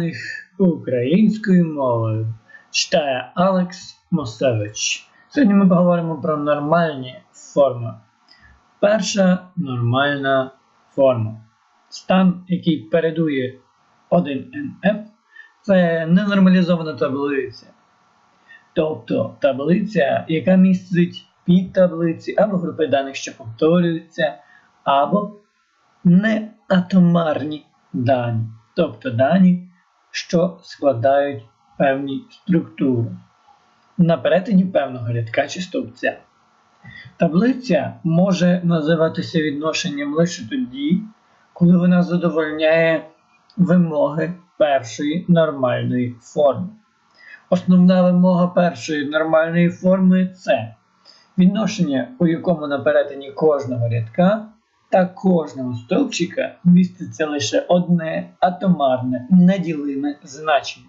даних українською мовою читає Алекс Мосевич. Сьогодні ми поговоримо про нормальні форми. Перша нормальна форма. Стан, який передує 1NF, це ненормалізована таблиця. Тобто таблиця, яка містить підтаблиці або групи даних, що повторюються, або неатомарні дані, тобто дані, що складають певні структури на перетині певного рядка чи стовпця. Таблиця може називатися відношенням лише тоді, коли вона задовольняє вимоги першої нормальної форми. Основна вимога першої нормальної форми це відношення, у якому на перетині кожного рядка та кожного стовпчика міститься лише одне атомарне неділиме значення.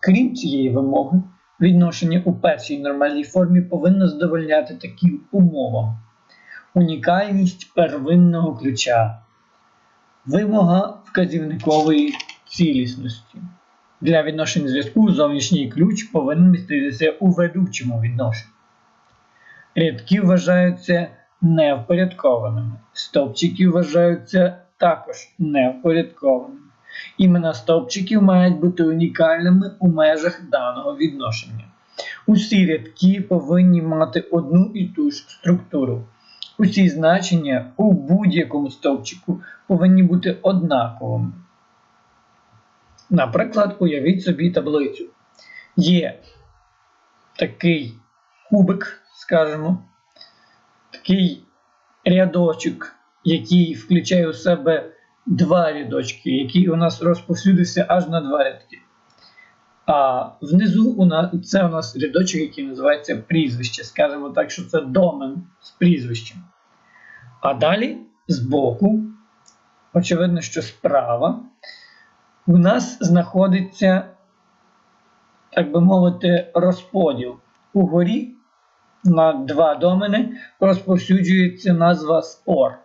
Крім цієї вимоги, відношення у першій нормальній формі повинно задовольняти таким умовам: унікальність первинного ключа, вимога вказівникової цілісності. Для відношень зв'язку зовнішній ключ повинен міститися у ведучому відношенні. Рядки вважаються невпорядкованими, стовпчики вважаються також невпорядкованими. Імена стовпчиків мають бути унікальними у межах даного відношення. Усі рядки повинні мати одну і ту ж структуру. Усі значення у будь-якому стовпчику повинні бути однаковими. Наприклад, уявіть собі таблицю. Є такий кубик, скажімо, такий рядочок, який включає у себе два рядочки, який у нас розповсюдився аж на два рядки. А внизу у нас, це у нас рядочок, який називається прізвище. Скажемо так, що це домен з прізвищем. А далі збоку, очевидно, що справа, у нас знаходиться, так би мовити, розподіл. Угорі на два домени розповсюджується назва спорт,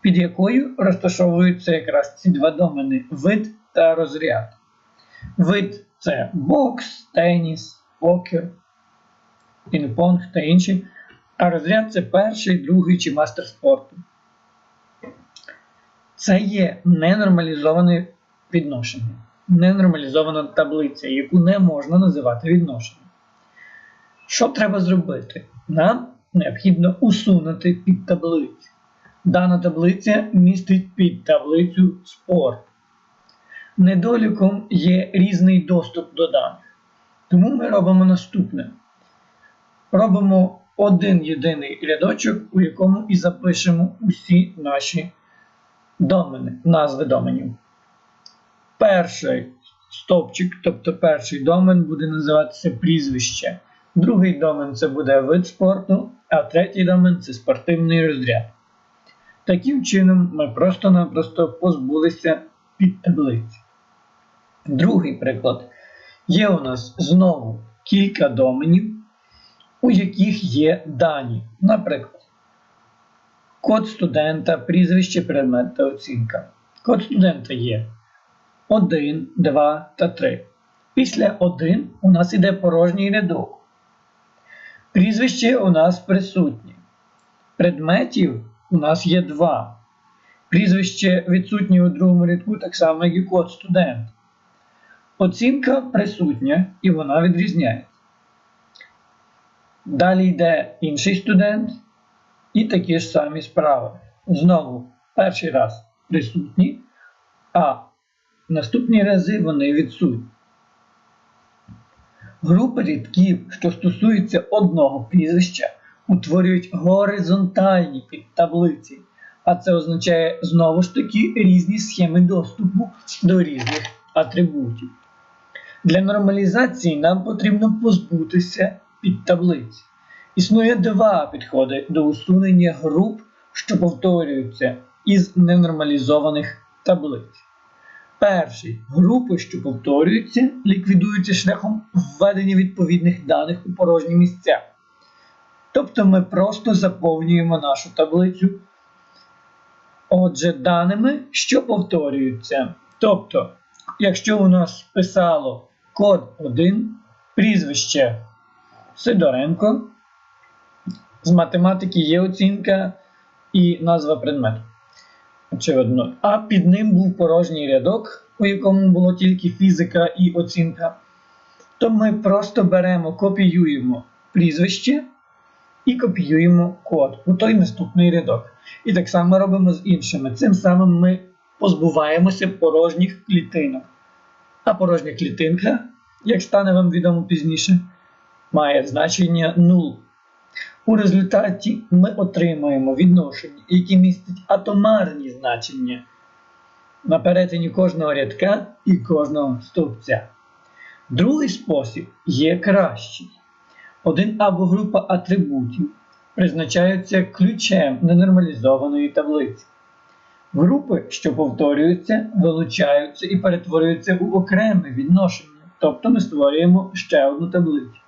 під якою розташовуються якраз ці два домени вид та розряд. Вид це бокс, теніс, покер, пінг-понг та інші. А розряд це перший, другий чи мастер спорту. Це є ненормалізоване відношення, ненормалізована таблиця, яку не можна називати відношенням. Що треба зробити? Нам необхідно усунути під таблицю. Дана таблиця містить під таблицю спорт. Недоліком є різний доступ до даних. Тому ми робимо наступне: робимо один єдиний рядочок, у якому і запишемо усі наші домени, назви доменів. Перший стовпчик, тобто перший домен, буде називатися прізвище. Другий домен це буде вид спорту, а третій домен це спортивний розряд. Таким чином, ми просто-напросто позбулися під таблиці. Другий приклад. Є у нас знову кілька доменів, у яких є дані. Наприклад, код студента, прізвище, предмет та оцінка. Код студента є 1, 2 та 3. Після 1 у нас йде порожній рядок. Прізвище у нас присутнє. Предметів у нас є 2. Прізвище відсутнє у другому рядку, так само, як і код студент. Оцінка присутня і вона відрізняється. Далі йде інший студент і такі ж самі справи. Знову перший раз присутні, а наступні рази вони відсутні. Групи рядків, що стосуються одного прізвища, утворюють горизонтальні підтаблиці, а це означає знову ж таки різні схеми доступу до різних атрибутів. Для нормалізації нам потрібно позбутися підтаблиць. Існує два підходи до усунення груп, що повторюються із ненормалізованих таблиць. Перший групи, що повторюються, ліквідуються шляхом введення відповідних даних у порожні місця. Тобто ми просто заповнюємо нашу таблицю. Отже, даними, що повторюються. Тобто якщо у нас писало код 1, прізвище Сидоренко, з математики є оцінка і назва предмету. Очевидно. А під ним був порожній рядок, у якому було тільки фізика і оцінка. То ми просто беремо, копіюємо прізвище і копіюємо код у той наступний рядок. І так само робимо з іншими. Цим самим ми позбуваємося порожніх клітинок. А порожня клітинка, як стане вам відомо пізніше, має значення 0. У результаті ми отримаємо відношення, які містять атомарні значення на перетині кожного рядка і кожного стовпця. Другий спосіб є кращий. Один або група атрибутів призначаються ключем ненормалізованої таблиці. Групи, що повторюються, вилучаються і перетворюються у окреме відношення, тобто ми створюємо ще одну таблицю.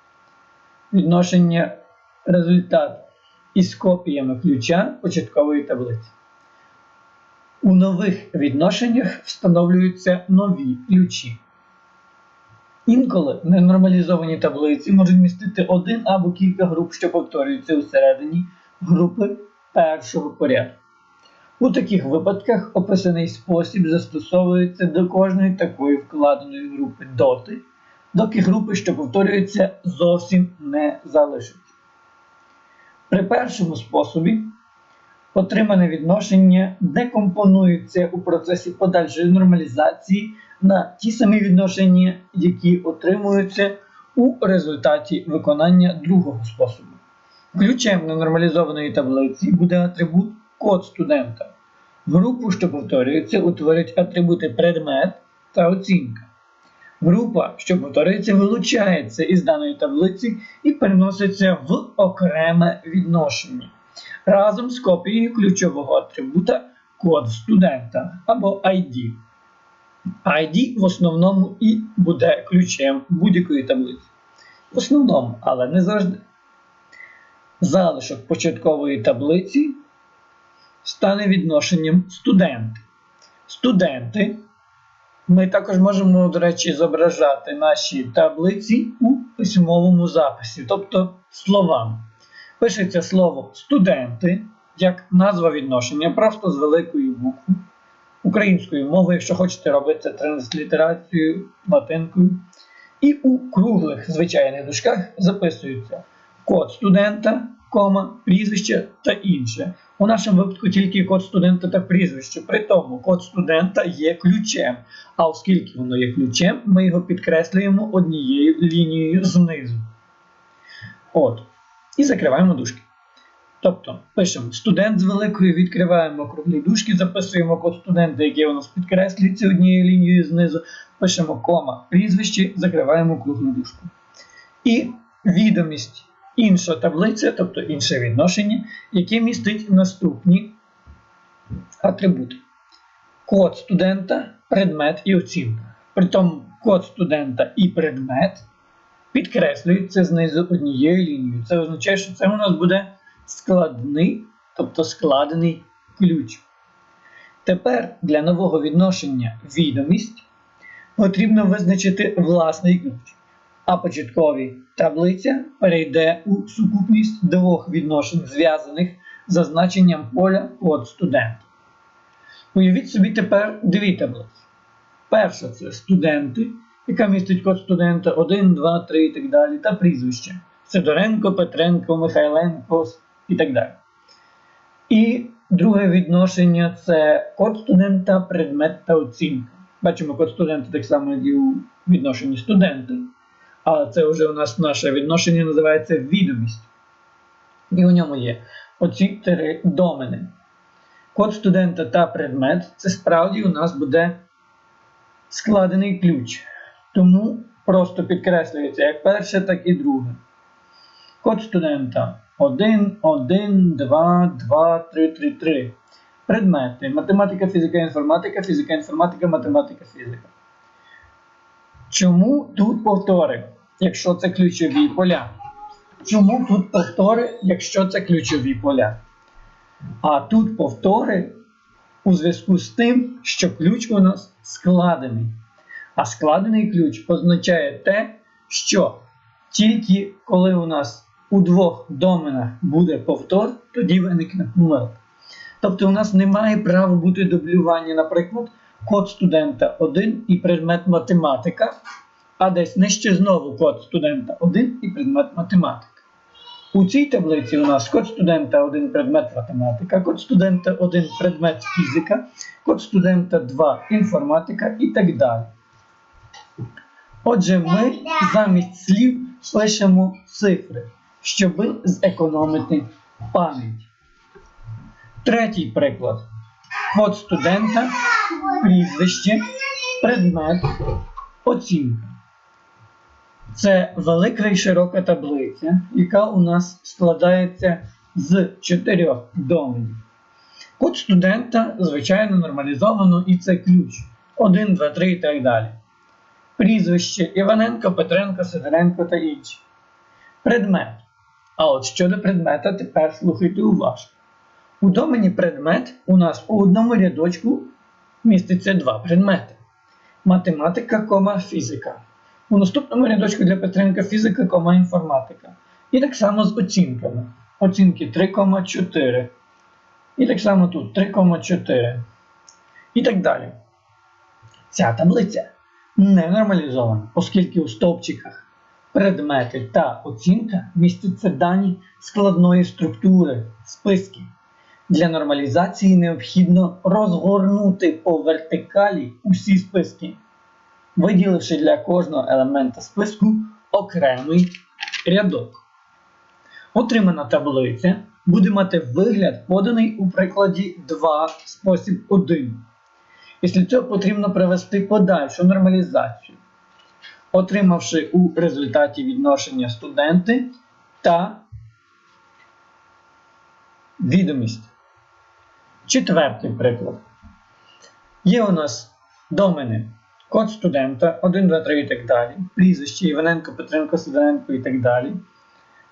Відношення результат із копіями ключа початкової таблиці. У нових відношеннях встановлюються нові ключі. Інколи ненормалізовані таблиці можуть містити один або кілька груп, що повторюються усередині групи першого порядку. У таких випадках описаний спосіб застосовується до кожної такої вкладеної групи доти, доки групи, що повторюються, зовсім не залишаться. При першому способі отримане відношення декомпонується у процесі подальшої нормалізації на ті самі відношення, які отримуються у результаті виконання другого способу. Ключем ненормалізованої таблиці буде атрибут код студента. Групу, що повторюється, утворюють атрибути предмет та оцінка. Група, що повторюється, вилучається із даної таблиці і переноситься в окреме відношення разом з копією ключового атрибута код студента або ID. ID в основному і буде ключем будь-якої таблиці. В основному, але не завжди. Залишок початкової таблиці стане відношенням студенти. Студенти. Ми також можемо, до речі, зображати наші таблиці у письмовому записі, тобто словами. Пишеться слово студенти як назва відношення, просто з великої букви українською мовою, якщо хочете робити транслітерацію латинкою. І у круглих звичайних дужках записується код студента, кома, прізвище та інше. У нашому випадку тільки код студента та прізвище. При тому код студента є ключем. А оскільки воно є ключем, ми його підкреслюємо однією лінією знизу. От. І закриваємо дужки. Тобто пишемо студент з великою, відкриваємо круглі дужки, записуємо код студента, який у нас підкреслюється однією лінією знизу, пишемо кома прізвище, закриваємо круглу дужку. І відомість інша таблиця, тобто інше відношення, яке містить наступні атрибути. Код студента, предмет і оцінка. Притом код студента і предмет підкреслюються знизу однією лінією. Це означає, що це у нас буде складний, тобто складений ключ. Тепер для нового відношення відомість потрібно визначити власний ключ, а початкові таблиця перейде у сукупність двох відношень, зв'язаних за значенням поля код студент. Уявіть собі тепер дві таблиці. Перша це студенти, яка містить код студента 1, 2, 3 і так далі, та прізвище. Сидоренко, Петренко, Михайленко і так далі. І друге відношення це код студента, предмет та оцінка. Бачимо код студента так само, і у відношенні студенти. Але це вже у нас наше відношення називається відомість. І у ньому є оці три домени. Код студента та предмет це справді у нас буде складений ключ. Тому просто підкреслюється як перше, так і друге. Код студента 1, 1, 2, 2, 3, 3, 3. Предмети. Математика, фізика, інформатика, фізика, інформатика, математика, фізика. Чому тут повтори, якщо це ключові поля? Чому тут повтори, якщо це ключові поля? А тут повтори у зв'язку з тим, що ключ у нас складений. А складений ключ означає те, що тільки коли у нас у двох доменах буде повтор, тоді виникне помилка. Тобто у нас немає права бути дублювання, наприклад, код студента 1 і предмет математика, а десь нижче знову код студента 1 і предмет математика. У цій таблиці у нас код студента 1 предмет математика, код студента 1 предмет фізика, код студента 2 інформатика і так далі. Отже, ми замість слів пишемо цифри, щоб зекономити пам'ять. Третій приклад. Код студента, прізвище, предмет, оцінка. Це велика і широка таблиця, яка у нас складається з чотирьох доменів. Код студента, звичайно, нормалізовано і це ключ. 1, 2, 3 і так далі. Прізвище Іваненко, Петренко, Сидоренко та інші. Предмет. А от щодо предмета, тепер слухайте уважно. У домені предмет у нас у одному рядочку міститься два предмети: математика, кома, фізика. У наступному рядочку для Петренка фізика, кома, інформатика. І так само з оцінками. Оцінки 3,4. І так само тут 3,4. І так далі. Ця таблиця не нормалізована, оскільки у стовпчиках предмети та оцінка містяться дані складної структури списків. Для нормалізації необхідно розгорнути по вертикалі усі списки, виділивши для кожного елемента списку окремий рядок. Отримана таблиця буде мати вигляд, поданий у прикладі 2 спосіб 1. Після цього потрібно провести подальшу нормалізацію, отримавши у результаті відношення студенти та відомість. Четвертий приклад. Є у нас домени код студента 1, 2, 3 і так далі. Прізвище Іваненко, Петренко, Сидоренко і так далі.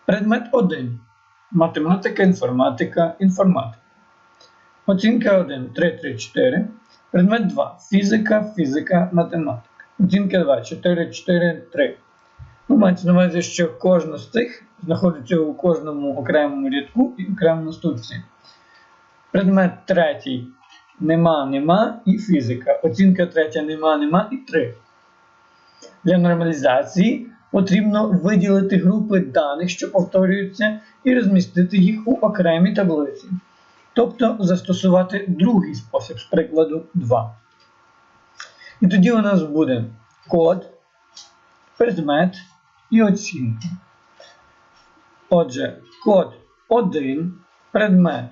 Предмет 1. Математика, інформатика, інформатика. Оцінка 1, 3, 3, 4. Предмет 2. Фізика, фізика, математика. Оцінка 2, 4, 4, 3. Ну, мається на увазі, що кожна з цих знаходиться у кожному окремому рядку і окремому ступці. Предмет третій нема, нема і фізика. Оцінка третя нема, нема і 3. Для нормалізації потрібно виділити групи даних, що повторюються, і розмістити їх у окремій таблиці. Тобто застосувати другий спосіб з прикладу 2. І тоді у нас буде код, предмет і оцінка. Отже, код 1, предмет,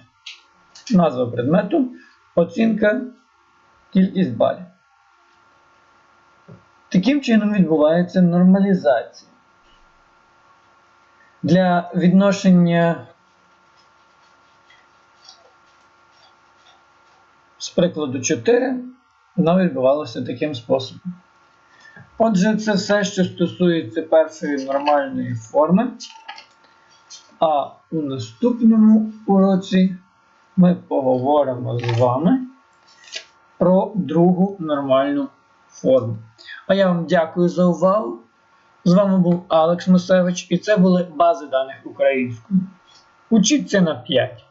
назва предмету, оцінка, кількість балів. Таким чином відбувається нормалізація. Для відношення з прикладу 4 воно відбувалося таким способом. Отже, це все, що стосується першої нормальної форми. А у наступному уроці ми поговоримо з вами про другу нормальну форму. А я вам дякую за увагу. З вами був Алекс Мусевич, і це були бази даних українською. Учіться на 5.